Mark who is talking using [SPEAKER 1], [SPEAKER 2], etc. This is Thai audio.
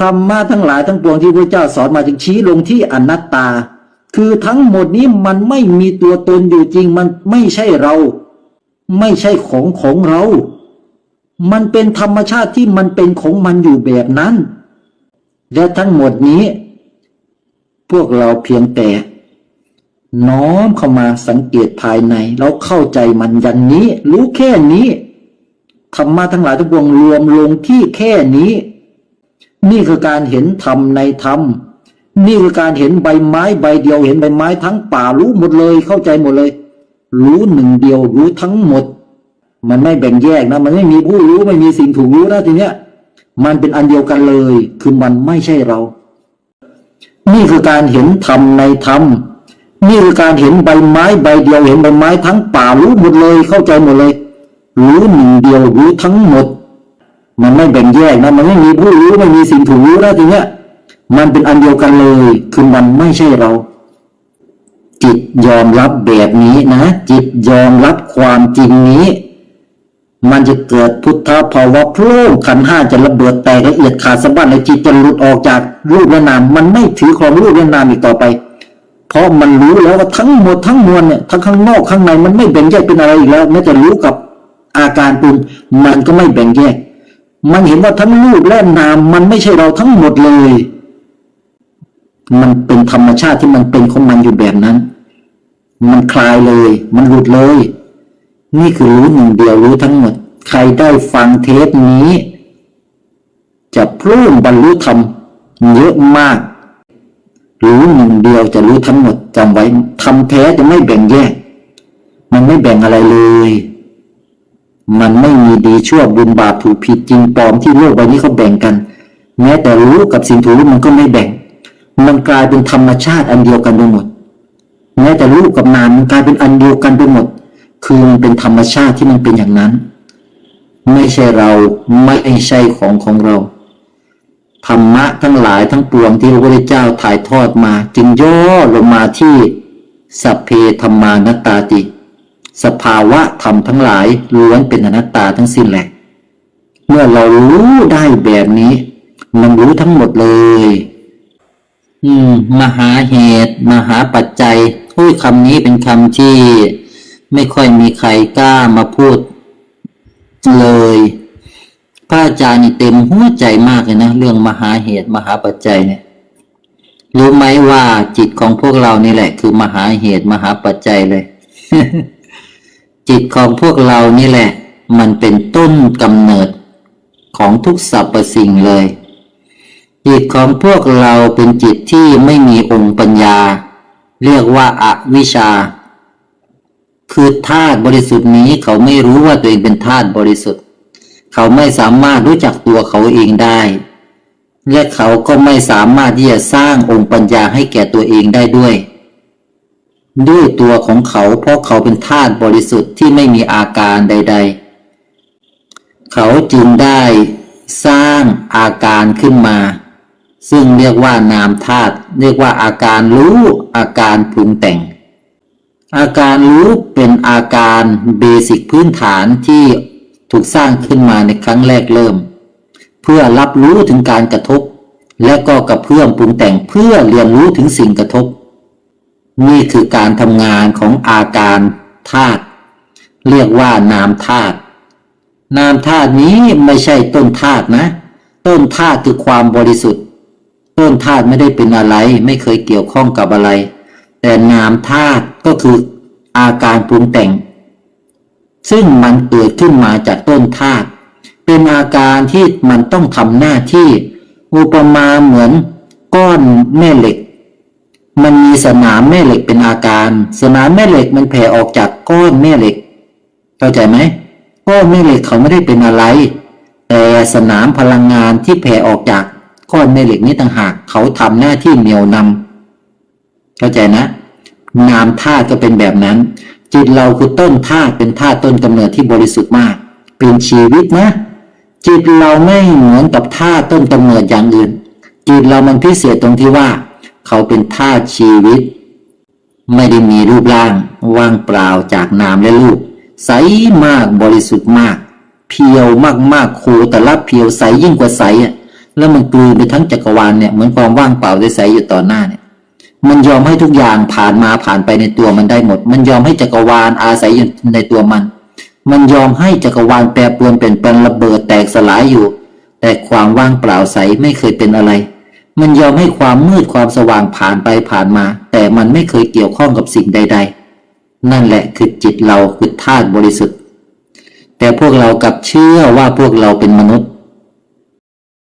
[SPEAKER 1] ธรรมะทั้งหลายทั้งปวงที่พระเจ้าสอนมาจึงชี้ลงที่อนัตตา คือทั้งหมดนี้มันไม่มีตัวตนอยู่จริงมันไม่ใช่เรา ไม่ใช่ของของเรา มันเป็นธรรมชาติที่มันเป็นของมันอยู่แบบนั้น และทั้งหมดนี้ พวกเราเพียงแต่ น้อมเข้ามาสังเกตภายใน แล้วเข้าใจมันอย่างนี้ รู้แค่นี้ธรรมะทั้งหลายทั้งปวงรวมลงที่แค่นี้ นี่คือการเห็นธรรมในธรรม นี่คือการเห็นใบไม้ใบเดียวเห็นใบไม้ทั้งป่ารู้หมดเลยเข้าใจหมดเลย รู้หนึ่งเดียวรู้ทั้งหมด มันไม่แบ่งแยกนะ มันไม่มีผู้รู้ไม่มีสิ่งถูกรู้นะทีเนี้ยมันเป็นอันเดียวกันเลย คือมันไม่ใช่เรา นี่คือการเห็นธรรมในธรรม นี่คือการเห็นใบไม้ใบเดียวเห็นใบไม้ทั้งป่ารู้หมดเลยเข้าใจหมดเลย รู้หนึ่งเดียวรู้ทั้งหมด มันไม่แบ่งแยกนะมันไม่มีผู้รู้ไม่มีสิ่งถูกรู้นะทีเนี้ยมันเป็นอันเดียวกันเลยคือมันไม่ใช่เรา จิตยอมรับแบบนี้นะ จิตยอมรับความจริงนี้ มันจะเกิดพุทธภาวะโพร่งขันห้าจะระเบิดแตกละเอียดขาดสะบั้นในจิตจะหลุดออกจากรูปและนาม มันไม่ถือของรูปและนามอีกต่อไป เพราะมันรู้แล้วว่าทั้งหมดทั้งมวลเนี่ยทั้งข้างนอกข้างในมันไม่แบ่งแยกเป็นอะไรอีกแล้วแม้แต่รู้กับอาการปรุงมันก็ไม่แบ่งแยก มันเห็นว่าทั้งรูปและนามมันไม่ใช่เราทั้งหมดเลย มันเป็นธรรมชาติที่มันเป็นของมันอยู่แบบนั้น มันคลายเลย มันหลุดเลย นี่คือรู้หนึ่งเดียวรู้ทั้งหมด ใครได้ฟังเทปนี้ จะพรุ่งบรรลุธรรมเยอะมาก รู้หนึ่งเดียวจะรู้ทั้งหมดจำไว้ทำแท้จะไม่แบ่งแยก มันไม่แบ่งอะไรเลย มันไม่มีดีชั่วบุญบาปถูกผิดจริงปลอมที่โลกใบนี้เขาแบ่งกัน แม้แต่รู้กับสิ่งถูกรู้มันก็ไม่แบ่ง มันกลายเป็นธรรมชาติอันเดียวกันไปหมด แม้แต่รูปกับนามมันกลายเป็นอันเดียวกันไปหมด คือมันเป็นธรรมชาติที่มันเป็นอย่างนั้น ไม่ใช่เราไม่ใช่ของของเราธรรมะทั้งหลายทั้งปวงที่พระพุทธเจ้าถ่ายทอดมา จึงย่อลงมาที่สัพเพธรรมานัตตาติ สภาวะธรรมทั้งหลายล้วนเป็นอนัตตาทั้งสิ้นแหละ เมื่อเรารู้ได้แบบนี้ มันรู้ทั้งหมดเลย อืม มหาเหตุ มหาปัจจัยพูดคำนี้เป็นคำที่ไม่ค่อยมีใครกล้ามาพูด เลย พระอาจารย์นี่เต็มหัวใจมากเลยนะ เรื่องมหาเหตุ มหาปัจจัยเนี่ยรู้ไหมว่าจิตของพวกเรานี่แหละ คือมหาเหตุมหาปัจจัยเลย จิตของพวกเรานี่แหละ มันเป็นต้นกำเนิดของทุกสรรพสิ่งเลย จิตของพวกเราเป็นจิตที่ไม่มีองค์ปัญญา เรียกว่าอาวิชชา คือธาตุบริสุทธิ์นี้เขาไม่รู้ว่าตัวเองเป็นธาตุบริสุทธิ์ เขาไม่สามารถรู้จักตัวเขาเองได้ และเขาก็ไม่สามารถที่จะสร้างองค์ปัญญาให้แก่ตัวเองได้ด้วย ด้วยตัวของเขาเพราะเขาเป็นธาตุบริสุทธิ์ที่ไม่มีอาการใด ๆ เขาจึงได้สร้างอาการขึ้นมา ซึ่งเรียกว่านามธาตุเรียกว่าอาการรู้อาการปรุงแต่ง อาการรู้เป็นอาการเบสิกพื้นฐานที่ถูกสร้างขึ้นมาในครั้งแรกเริ่ม เพื่อรับรู้ถึงการกระทบ และก็กระเพื่อมปรุงแต่งเพื่อเรียนรู้ถึงสิ่งกระทบ นี่คือการทำงานของอาการธาตุเรียกว่านามธาตุนามธาตุนี้ไม่ใช่ต้นธาตุนะ ต้นธาตุคือความบริสุทธิ์ ต้นธาตุไม่ได้เป็นอะไร ไม่เคยเกี่ยวข้องกับอะไร แต่นามธาตุก็คืออาการปรุงแต่ง ซึ่งมันเกิดขึ้นมาจากต้นธาตุเป็นอาการที่มันต้องทำหน้าที่อุปมาเหมือนก้อนแม่เหล็ก มันมีสนามแม่เหล็กเป็นอาการ สนามแม่เหล็กมันแผ่ออกจากก้อนแม่เหล็ก เข้าใจไหมก้อนแม่เหล็กเขาไม่ได้เป็นอะไร แต่สนามพลังงานที่แผ่ออกจากก้อนแม่เหล็กนี้ต่างหาก เขาทำหน้าที่เหนี่ยวนำเข้าใจนะ นามธาตุก็เป็นแบบนั้น จิตเราคือต้นธาตุเป็นธาตุต้นกำเนิดที่บริสุทธิ์มาก เป็นชีวิตนะ จิตเราไม่เหมือนกับธาตุต้นกำเนิดอย่างอื่น จิตเรามันพิเศษตรงที่ว่า เขาเป็นธาชีวิต ไม่ได้มีรูปร่างว่างเปล่าจากนามและรูป ใสมากบริสุทธิ์มาก เพียวมากมากๆโคแต่ละเพียวใสยิ่งกว่าใสอะแล้วมันกลืนไปทั้งจักรวาลเนี่ยเหมือนความว่างเปล่าใสๆอยู่ต่อหน้าเนี่ย มันยอมให้ทุกอย่างผ่านมาผ่านไปในตัวมันได้หมด มันยอมให้จักรวาลอาศัยอยู่ในตัวมัน มันยอมให้จักรวาลแปรปรวนเปลี่ยนแปลงระเบิดแตกสลายอยู่ แต่ความว่างเปล่าใสไม่เคยเป็นอะไร มันยอมให้ความมืดความสว่างผ่านไปผ่านมา แต่มันไม่เคยเกี่ยวข้องกับสิ่งใด ๆ นั่นแหละคือจิตเราคือธาตุบริสุทธิ์ แต่พวกเรากลับเชื่อว่าพวกเราเป็นมนุษย์